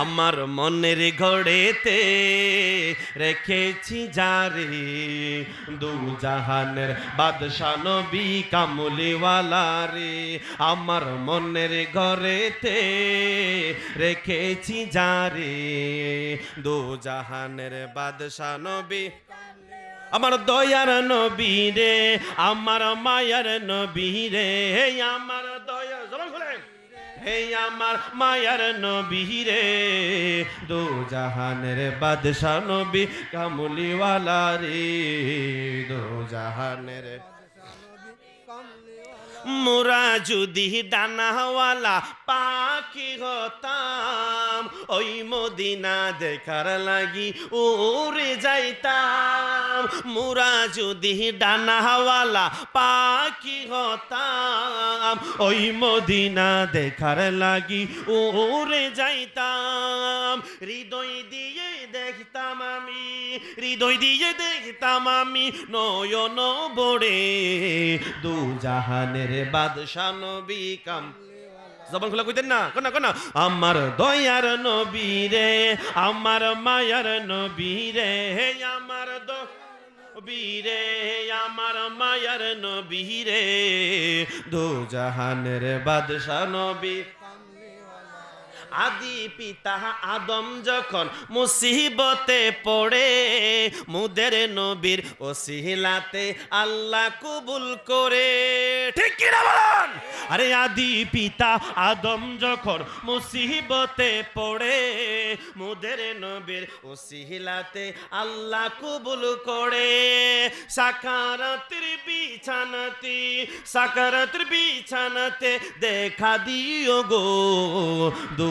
আমার মনের ঘরেতে রেখেছি যারে দু জাহানের বাদশা নবী কামলিওয়ালা রে, আমার মনের ঘরেতে রেখেছি যারে দু জাহানের বাদশা নবী, আমার দয়ার নবী রে, আমার মায়ার নবী রে, আমার দয়া হে আমার মায়ার নবী রে দু জাহানের বাদশাহ নবী কামুলিওয়ালা রে দু জাহানের মোরা যদি ডানাওয়ালা পাখি হতাম, ওই মদিনা দেখার লাগি উড়ে যাইতাম। মোরা যদি ডানাওয়ালা পাখি হতাম, ওই মদিনা দেখার লাগি উড়ে যাইতাম। হৃদয় দিয়ে দেখতাম আমি, হৃদয় দিয়ে দেখতাম আমি, নয়ন বড়ে দু জাহানের জবান খোলা কইতেন না, কোনা কোনা আমার দয়ার নবী রে, আমার মায়ার নবী রে, হে আমার দ বীরে আমার মায়ার নবী রে। দু জাহানের বাদশা নবী আদি পিতা আদম যখন মুসিবতে পড়ে, মুদের নবীর ওসিলাতে আল্লাহ কবুল করে। ঠিক কি না বলুন? আরে আদি পিতা আদম যখন মুসিবতে পড়ে, মুদের নবীর ওসিলাতে আল্লাহ কবুল করে। সাকারাতের বিছানাতে সাকারাতের বিছানাতে দেখা দিও গো। দু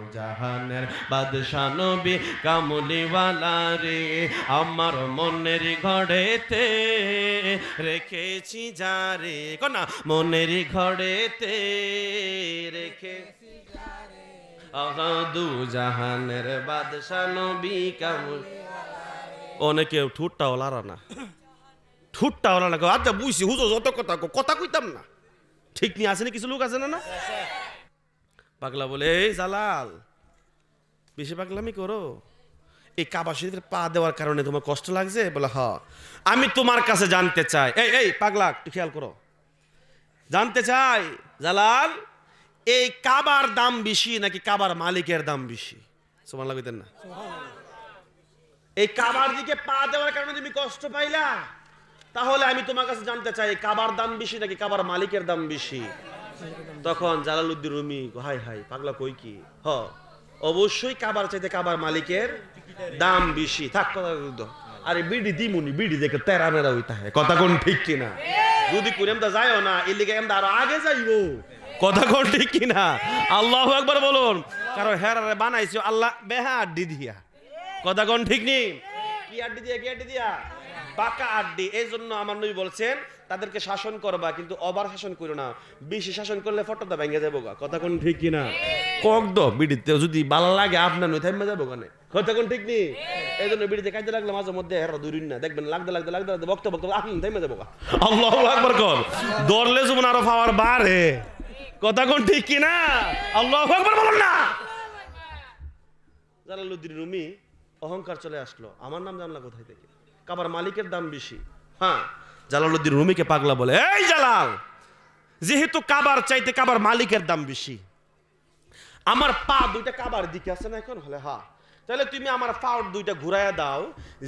জাহানের বাদশা নবী কামলিওয়ালা রে আমার মনের ঘরেতে রেখেছি যারে কনা মনের ঘরেতে রেখে দু জাহানের বাদশা নবী কামল অনেকে ঠুটটাও লারা না। ঠুটটাও লারা না। আচ্ছা বুঝছি হুজো যত কথা কথা কইতাম না। ঠিক নিয়ে আসেনি কিছু লোক আছে না না? পাগলা বলে এই জালাল বেশি পাগলামি করো। এই কাবা শরীফের পা দেওয়ার কারণে তোমার কষ্ট লাগছে? বলে, হ, আমি তোমার কাছে জানতে চাই। এই এই পাগলা একটু খেয়াল করো। জানতে চাই, জালাল, এই কাবার দাম বেশি নাকি কাবার মালিকের দাম বেশি? সমান লাগতেন না। এই কাবার দিকে পা দেওয়ার কারণে তুমি কষ্ট পাইলা, তাহলে আমি তোমার কাছে জানতে চাই কাবার দাম বেশি নাকি কাবার মালিকের দাম বেশি? তখন জালালউদ্দিন রুমি হাই হাই পাগলা কই কি? হ অবশ্যই কাবার চাইতে কাবার মালিকের দাম বেশি। থাক, কথা। আরে বিডি দিমুনি, বিডি দেখে তেরা মেরা হইতা হয়। কথা কোন ঠিক কিনা? যদি কুরেম দা যায়ও না, এর লিগে এমদা আরও আগে যাইবো। কথা কোন ঠিক কিনা? আল্লাহ একবার বলুন। কারণ হেরারে বানাইছো, আল্লাহ বেহা আড্ডি দিয়া। কথা কোন ঠিক নেই কি আড্ডি দিয়া, কি আড্ডি দিয়া? পাকা আড্ডি। এই জন্য আমার নবী বলছেন তাদেরকে শাসন করবা কিন্তু অবার শাসন করো না। বেশি শাসন করলে ফটোটা ভেঙে যাব গা। কথা কোন ঠিক কিনা? কক দ বিড়িতে যদি ভালো লাগে আপনার নই থাইমে যাব কানে কথা কোন ঠিক নেই এই জন্য বিড়িতে কাজে লাগলে মাঝে মধ্যে হেরা দূরিন না। দেখবেন লাগতে লাগতে লাগতে লাগতে বক্ত বক্ত আপনি থাইমে যাব গা। আল্লাহু আকবার কর। দৌড়লে যেমন আরও পাওয়ার বাড়ে। কথা কোন ঠিক কিনা? আল্লাহু আকবার বলুন না। জালালউদ্দিন রুমি অহংকার চলে আসলো। আমার নাম জানলা কোথায় থেকে? কাবার মালিকের দাম বেশি। হ্যাঁ জালালউদ্দিন রুমিকে পাগলা বলে এই জালাল যেহেতু কাবার চাইতে কাবার মালিকের দাম বেশি আমার পা দুইটা কাবার দিকে আছে না এখন? হলে হ্যাঁ তাহলে তুমি আমার পা দুইটা ঘুরাইয়া দাও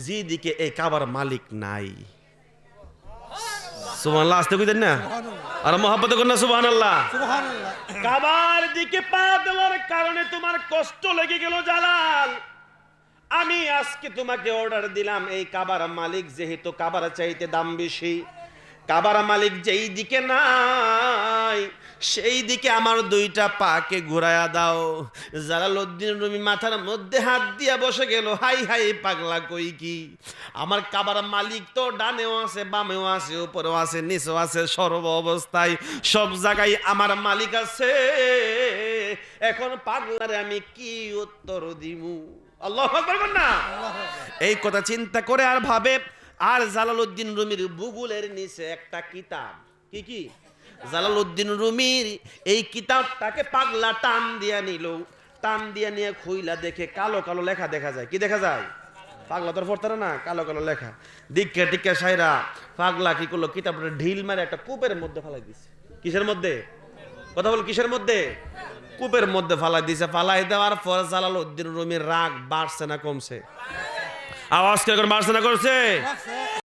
যে দিকে এই কাবার মালিক নাই। সুবহানাল্লাহ আসতে কইতেন না? আর মহাব্বত করেন না সুবহানাল্লাহ। সুবহানাল্লাহ। কাবার দিকে পা দেওয়ার কারণে তোমার কষ্ট লেগে গেল জালাল। আজকে তোমাকে অর্ডার দিলাম, এই কাবার মালিক যেহেতু কাবার চাইতে দাম বেশি, কাবার মালিক যেই দিকে নাই, সেই দিকে আমার দুইটা পাকে ঘুরায়া দাও। জালালউদ্দিন রুমি মাথার মধ্যে হাত দিয়া বসে গেল, হাই হাই পাগলা কই কি? আমার কাবার মালিক তো ডানেও আছে, বামেও আছে, উপরেও আছে, নিচেও আছে, সর্ব অবস্থায় সব জায়গায় আমার মালিক আছে। এখন পাগলারে আমি কি উত্তর দিমু এই কথা চিন্তা করে আর ভাবে, আর জালালউদ্দিন রুমির বুগুলের নিচে একটা কিতাব। কি কি? জালালউদ্দিন রুমির এই কিতাবটাকে পাগলা টান দিয়া নিল। টান দিয়া নিয়ে খুইলা দেখে কালো কালো লেখা দেখা যায়। কি দেখা যায়? পাগলা তোর পড়তে না? কালো কালো লেখা। দিকে, টিকে সাইরা পাগলা কি করল? কিতাবটা ঢিল মারে একটা কূপের মধ্যে ফালাই দিছে। কিসের মধ্যে? কথা বল কিসের মধ্যে? কূপের মধ্যে ফালাই দিছে, ফালাই দেওয়ার পর জালালউদ্দিন রুমির রাগ বাড়ছে না কমছে। আওয়াজ কীরকম বাড়ছে না করছে